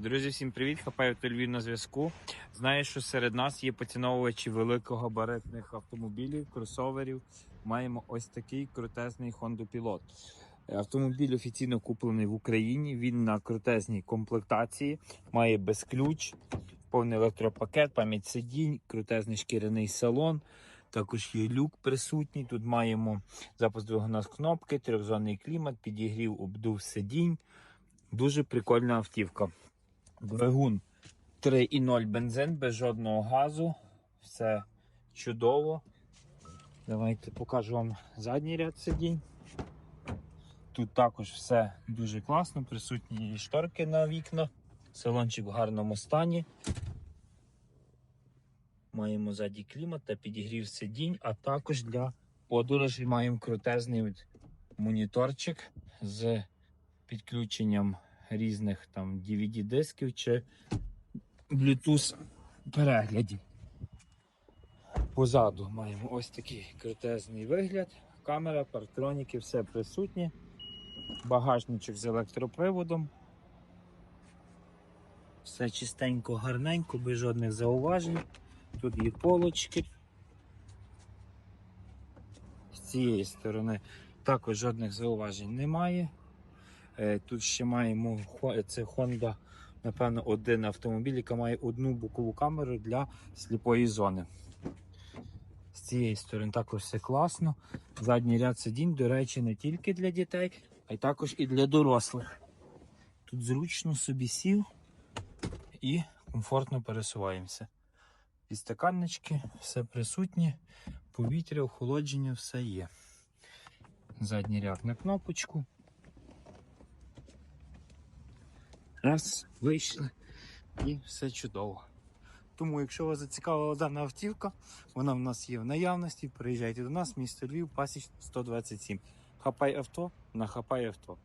Друзі, всім привіт! Хапаю Львів на зв'язку. Знаю, що серед нас є поціновувачі великогабаритних автомобілів, кросоверів. Маємо ось такий крутезний Honda Pilot. Автомобіль офіційно куплений в Україні. Він на крутезній комплектації, має безключ, повний електропакет, пам'ять сидінь, крутезний шкіряний салон. Також є люк присутній. Тут маємо запуск двигуна з кнопки, трьохзонний клімат, підігрів, обдув сидінь. Дуже прикольна автівка. Двигун 3,0 бензин без жодного газу. Все чудово. Давайте покажу вам задній ряд сидінь. Тут також все дуже класно, присутні шторки на вікна, салончик в гарному стані. Маємо ззаді клімат та підігрів сидінь, а також для подорожі маємо крутезний моніторчик з підключенням різних там DVD-дисків чи Bluetooth переглядів. Позаду маємо ось такий крутезний вигляд. Камера, парктроніки, все присутнє. Багажничок з електроприводом. Все чистенько, гарненько, без жодних зауважень. Тут є полочки. З цієї сторони також жодних зауважень немає. Е, Тут ще маємо це Honda, напевно, один автомобіль, яка має одну бокову камеру для сліпої зони. З цієї сторони також все класно. Задній ряд сидінь, до речі, не тільки для дітей, а й також і для дорослих. Тут зручно собі сів і комфортно пересуваємося. Підстаканнички, все присутнє, повітря, охолодження, все є. Задній ряд на кнопочку. Раз, вийшли і все чудово. Тому, якщо вас зацікавила дана автівка, вона в нас є в наявності. Приїжджайте до нас, місто Львів, Пасіч 127. Хапай авто на хапай авто.